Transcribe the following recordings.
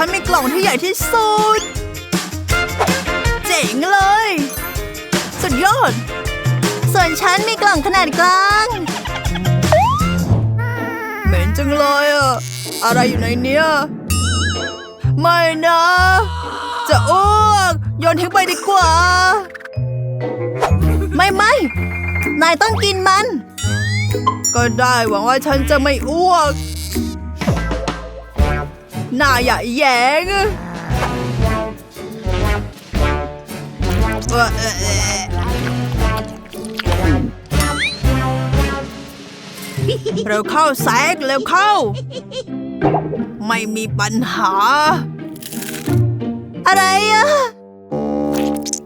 ฉันมีกล่องที่ใหญ่ที่สุด เจ๋งเลย สุดยอด ส่วนฉันมีกล่องขนาดกลาง เหม็นจังเลยอะอะไรอยู่ในเนี้ยไม่นะ จะอ้วกโยนทิ้งไปดีกว่า ไม่ไม่นายต้องกินมัน ก็ได้หวังว่าฉันจะไม่อ้วก น้าอย่าแหยงเอ่อเร็วเข้าแซกเร็วเข้า ไม่มีปัญหา อะไรอะ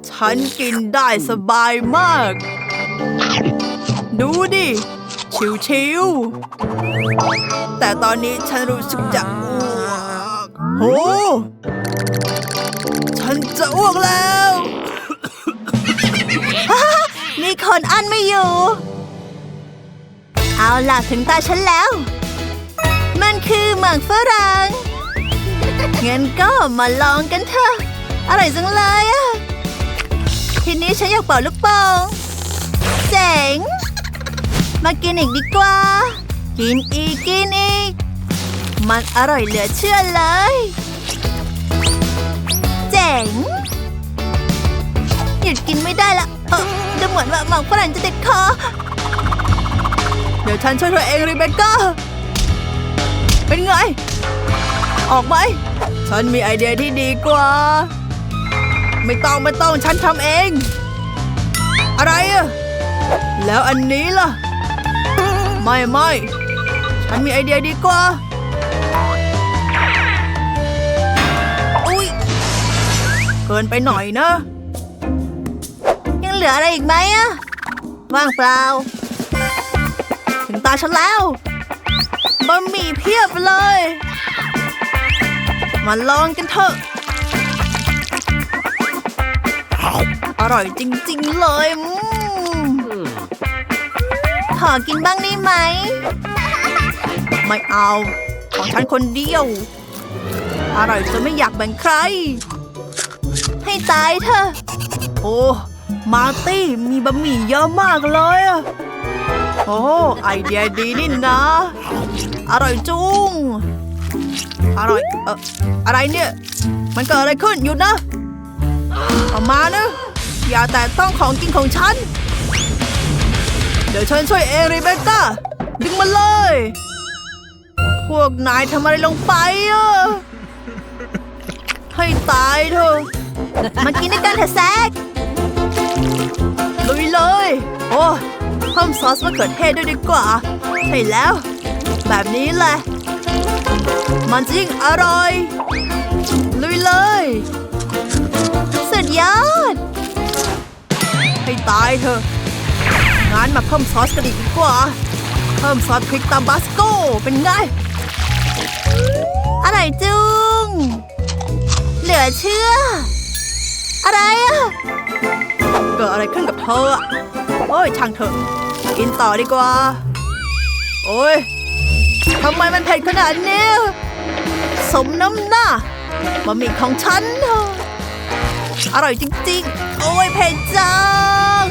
ฉันกินได้สบายมาก ดูดิ ชิวๆแต่ตอนนี้ฉันรู้สึกจะอ้ว โหฉันจะอ้วกแล้ว มีคนอั้นไม่อยู่ เอาล่ะถึงตาฉันแล้ว มันคือหมากฝรั่งงั้นก็มาลองกันเถอะอร่อยจังเลยอะทีนี้ฉันอยากเป่าลูกโป่งเจ๋ง มากินอีกดีกว่า กินอีกกินอีก มันอร่อยเหลือเชื่อเลย เจ๋ง หยุดกินไม่ได้ละเออดูเหมือนว่าหมากฝรั่งจะติดคอ เดี๋ยวฉันช่วยเธอเองรีเบคก้า เป็นไง ออกไหม ฉันมีไอเดียที่ดีกว่า ไม่ต้องไม่ต้องฉันทำเอง อะไรอะแล้วอันนี้ล่ะ ไม่ไม่ฉันมีไอเดียดีกว่า กินไปหน่อยนะ ยังเหลืออะไรอีกไหมอะว่างเปล่า ถึงตาฉันแล้วบะหมี่เพียบเลย มาลองกันเถอะ อร่อยจริงๆเลยอืมขอกินบ้างได้ไหม ไม่เอา ของฉันคนเดียว อร่อยจนไม่อยากแบ่งใคร ให้ตายเถอะ โอ้ มาร์ตี้มีบะหมี่เยอะมากเลยอะโอ้ไอเดียดีนี่นะ อร่อยจุ้ง อร่อย เอออะไรเนี่ย มันเกิดอะไรขึ้นหยุดนะออกมานะอย่าแต่ต้องของกินของฉัน เดี๋ยวฉันช่วยเองรีเบคก้า ดึงมันเลย พวกนายทำอะไรลงไปอะให้ตายเถอะ มากินด้วยกันเถอะแซกลุยเลย โอ้เพิ่มซอสมะเขือเทศด้วยดีกว่าใช่แล้ว แบบนี้แหละ มันจริงอร่อย ลุยเลย สุดยอด ให้ตายเถอะงั้นมาเพิ่มซอสกันอีกดีกว่า เพิ่มซอสพริกตามบาสโก้เป็นไง อร่อยจุงเหลือเชื่อ อะไรอะเกิดอะไรขึ้นกับเธออะโอ้ยช่างเถอะ กินต่อดีกว่า โอ้ยทำไมมันเผ็ดขนาดนี้ สมน้ำหน้าบะหมี่ของฉันเถอะอร่อยจริง ๆ โอ้ยเผ็ดจัง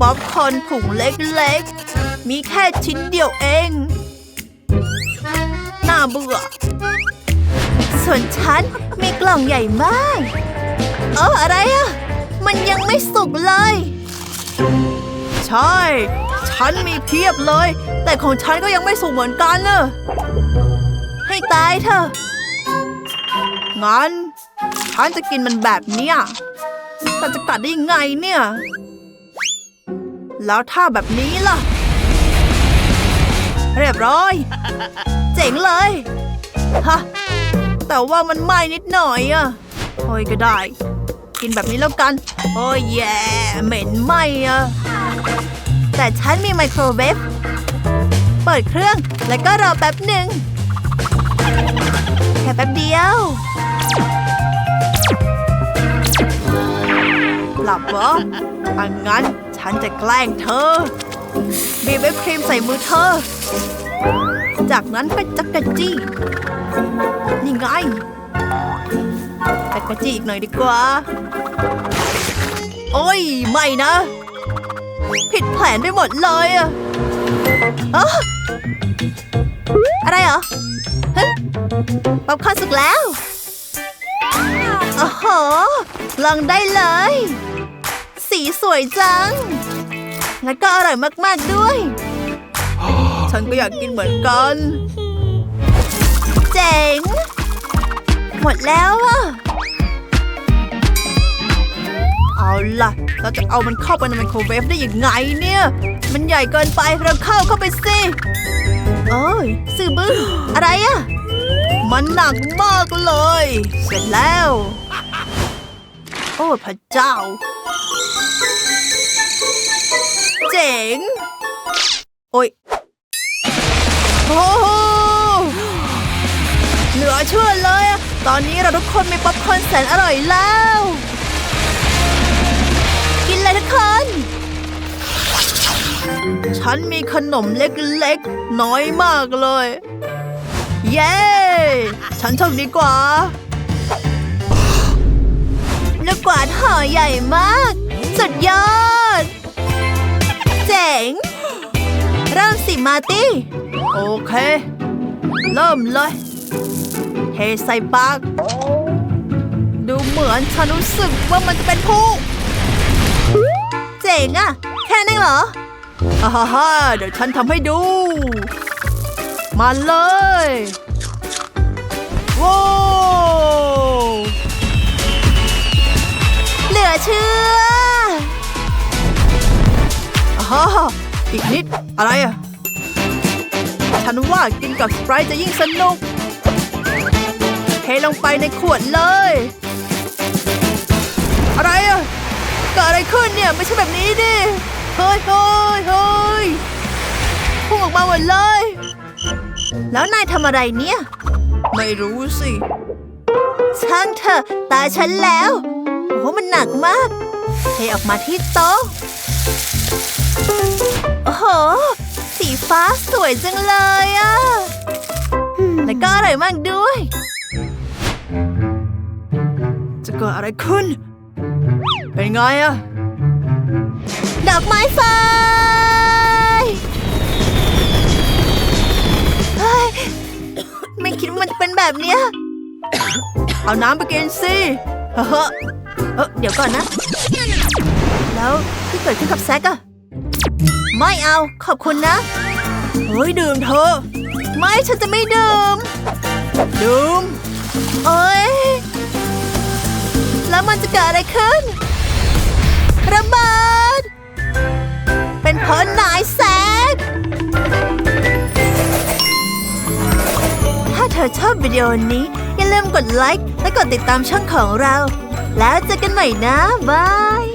ป๊อปคอนถุงเล็กๆ มีแค่ชิ้นเดียวเอง น่าเบื่อ ส่วนฉันมีกล่องใหญ่มาก เอออะไรอะมันยังไม่สุกเลย ใช่ ฉันมีเพียบเลย แต่ของฉันก็ยังไม่สุกเหมือนกันเนอะให้ตายเถอะ งั้น ฉันจะกินมันแบบเนี้ยแต่จะกัดได้ยังไงเนี่ย แล้วถ้าแบบนี้ล่ะ เรียบร้อย เจ๋งเลย ฮะ แต่ว่ามันไหม้นิดหน่อยอะโอ้ยก็ได้ กินแบบนี้แล้วกัน โอ้ยแย่เหม็นไหมอะแต่ฉันมีไมโครเวฟ เปิดเครื่องแล้วก็รอแป๊บหนึ่ง แค่แป๊บเดียวรลับเหรอถ้างั้น ฉันจะแกล้งเธอ บีบวิปครีมใส่มือเธอ จากนั้นก็จักกะจี้นี่ไงจักกะจี้อีกหน่อยดีกว่า โอ้ย ไม่นะ ผิดแผนไปหมดเลยอะอะอะไรเหรอฮะป๊อปคอร์นสุกแล้วโอ้โหลองได้เลย สีสวยจัง และก็อร่อยมากๆด้วย ฉันก็อยากกินเหมือนกัน เจ๋ง หมดแล้วอะเอาล่ะ เราจะเอามันเข้าไปในไมโครเวฟได้ยังไงเนี่ย มันใหญ่เกินไป เราเข้าเข้าไปสิ โอ้ยสื่อบึ้งอะไรอะมันหนักมากเลย เสร็จแล้ว โอ้ พระเจ้า เจ๋ง โอ้ย โอ้โหเหลือเชื่อเลยอะตอนนี้เราทุกคนมีป๊อปคอร์นแสนอร่อยแล้ว กินเลยทุกคน ฉันมีขนมเล็กๆ น้อยมากเลย เย้ ฉันโชคดีกว่าลูกกวาดห่อใหญ่มาก สุดยอด จ๋ง เริ่มสิมาร์ตี้ โอเค เริ่มเลยเทใส่ปากดูเหมือนฉันรู้สึกว่ามันจะเป็นผู้ เจ๋งอะแค่นั้นเหรออ่าฮ่าฮ่าเดี๋ยวฉันทำให้ดู มาเลยว้าวเหลือเชื่ออ่า ฮ่าอีกนิด อะไรอะ ฉันว่ากินกับสไปรท์จะยิ่งสนุก เทลงไปในขวดเลย อะไรอะ เกิดอะไรขึ้นเนี่ย ไม่ใช่แบบนี้ดิ เฮ้ยเฮ้ยเฮ้ยพุ่งออกมาหมดเลย แล้วนายทำอะไรเนี่ย ไม่รู้สิช่างเถอะตาฉันแล้ว โอ้มันหนักมากเทออกมาที่โต๊ะ โอ้โห สีฟ้าสวยจังเลยอะแล้วก็อร่อยมากด้วย จะเกิดอะไรขึ้น เป็นไงอะดอกไม้ไฟเฮ้ยไม่คิดว่ามันจะเป็นแบบเนี้ย เอาน้ำไปกินสิ เฮ้อเออเดี๋ยวก่อนนะ แล้วที่เกิดขึ้นกับแซกอะ ไม่เอา ขอบคุณนะ เฮ้ย ดื่มเธอ ไม่ฉันจะไม่ดื่ม ดื่ม เอ้ย แล้วมันจะเกิดอะไรขึ้น ระเบิด เป็นเพราะนายแซกถ้าเธอชอบวิดีโอนี้ อย่าลืมกดไลค์และกดติดตามช่องของเรา แล้วเจอกันใหม่นะ บาย